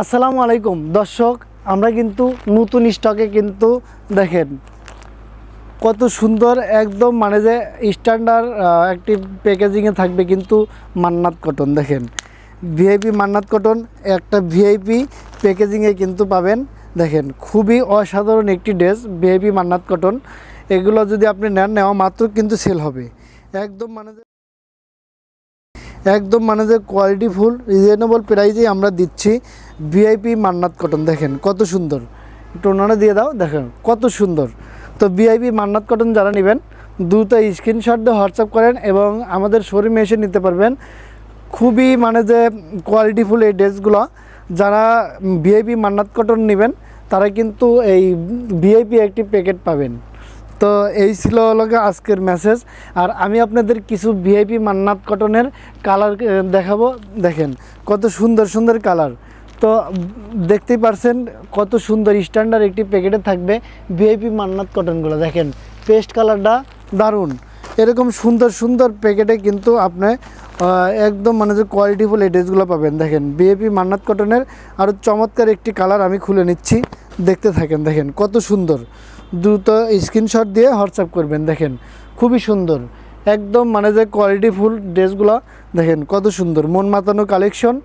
আসসালামু আলাইকুম। দর্শক, আমরা কিন্তু নতুন স্টকে কিন্তু দেখেন কত সুন্দর একদম মানে যে স্ট্যান্ডার্ড একটি প্যাকেজিংয়ে থাকবে কিন্তু মান্নাত কটন দেখেন। ভিআইপি মান্নাত কটন একটা ভিআইপি প্যাকেজিংয়ে কিন্তু পাবেন, দেখেন। খুবই অসাধারণ একটি ড্রেস ভিআইপি মান্নাত কটন এগুলো যদি আপনি নেন, নেওয়া মাত্র কিন্তু সেল হবে। একদম মানে একদম মানে যে কোয়ালিটি ফুল রিজনেবল প্রাইজেই আমরা দিচ্ছি। ভিআইপি মান্নাত কটন দেখেন কত সুন্দর। একটু ওনারা দিয়ে দাও, দেখেন কত সুন্দর। তো ভিআইপি মান্নাত কটন যারা নেবেন, দ্রুত স্ক্রিনশট দিয়ে হোয়াটসঅ্যাপ করেন এবং আমাদের শোরুমে এসে নিতে পারবেন। খুবই মানে যে কোয়ালিটিফুল এই ড্রেসগুলো। যারা ভিআইপি মান্নাত কটন নেবেন, তারা কিন্তু এই ভিআইপি একটি প্যাকেট পাবেন। তো এই ছিল লগে আজকের মেসেজ আর আমি আপনাদের কিছু ভিআইপি মান্নাত কটনের কালার দেখাবো। দেখেন, কত সুন্দর সুন্দর কালার তো দেখতেই পারছেন, কত সুন্দর স্ট্যান্ডার্ড একটি প্যাকেটে থাকবে ভিআইপি মান্নাত কটনগুলো দেখেন পেস্ট কালারটা দারুণ। এরকম সুন্দর সুন্দর প্যাকেটে কিন্তু আপনি একদম মানে যে কোয়ালিটিফুল এই ড্রেসগুলো পাবেন। দেখেন বিএপি মান্নাত কটনের আরও চমৎকার একটি কালার আমি খুলে নিচ্ছি। দেখতে থাকেন, দেখেন, কত সুন্দর। দ্রুত স্ক্রিনশট দিয়ে হোয়াটসঅ্যাপ করবেন, দেখেন, খুবই সুন্দর। একদম মানে যে কোয়ালিটি ফুল ড্রেসগুলো, দেখেন, কত সুন্দর। মন মাতানো কালেকশন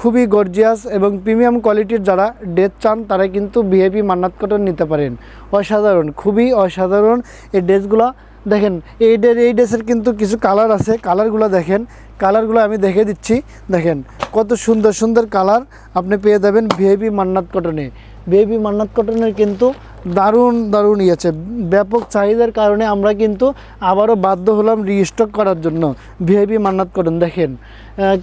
খুবই গর্জিয়াস এবং প্রিমিয়াম কোয়ালিটির যারা ড্রেস চান, তারা কিন্তু ভিআইপি মান্নাত কটন নিতে পারেন। অসাধারণ, খুবই অসাধারণ এই ড্রেসগুলো দেখেন, এই ড্রে এই ড্রেসের কিন্তু কিছু কালার আছে। কালারগুলো দেখেন কালারগুলো আমি দেখে দিচ্ছি। দেখেন, কত সুন্দর সুন্দর কালার আপনি পেয়ে যাবেন ভিআইপি মান্নাত কটনে। ভিআইপি মান্নাত কটনের কিন্তু দারুণ দারুণ ইয়েছে ব্যাপক চাহিদার কারণে আমরা কিন্তু আবারও বাধ্য হলাম রিস্টক করার জন্য ভিআইপি মান্নাত কটন। দেখেন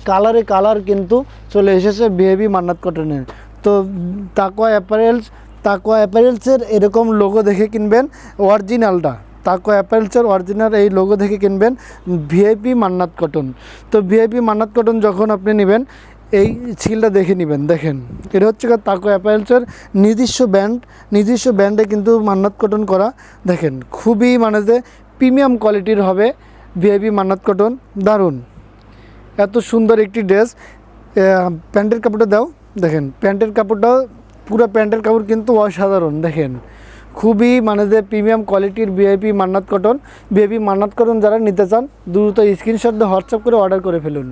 কালারে কালার কিন্তু চলে এসেছে ভিআইপি মান্নাত কটনের। তো তাকোয়া অ্যাপারেলস, তাকোয়া অ্যাপারেলসের এরকম লোগো দেখে কিনবেন অরিজিনালটা তাকো অ্যাপারেলসের অরিজিনাল এই লোগো থেকে কিনবেন ভিআইপি মান্নাত কটন। তো ভিআইপি মান্নাত কটন যখন আপনি নেবেন, এই সিলটা দেখে নেবেন, দেখেন। এটা হচ্ছে তাকো অ্যাপারেলসের নিজস্ব ব্যান্ড নিজস্ব ব্যান্ডে কিন্তু মান্নাত কটন করা। দেখেন, খুবই মানে যে প্রিমিয়াম কোয়ালিটির হবে ভিআইপি মান্নাত কটন। দারুণ। এত সুন্দর একটি ড্রেস। প্যান্টের কাপড়টা দাও। দেখেন, প্যান্টের কাপড়টাও পুরো প্যান্টের কাপড় কিন্তু অসাধারণ। দেখেন খুবই মানে যে প্রিমিয়াম কোয়ালিটির VIP Mannat cotton VIP Mannat cotton যারা নিতে চান, দ্রুত স্ক্রিনশট দিয়ে হোয়াটসঅ্যাপ করে অর্ডার করে ফেলুন।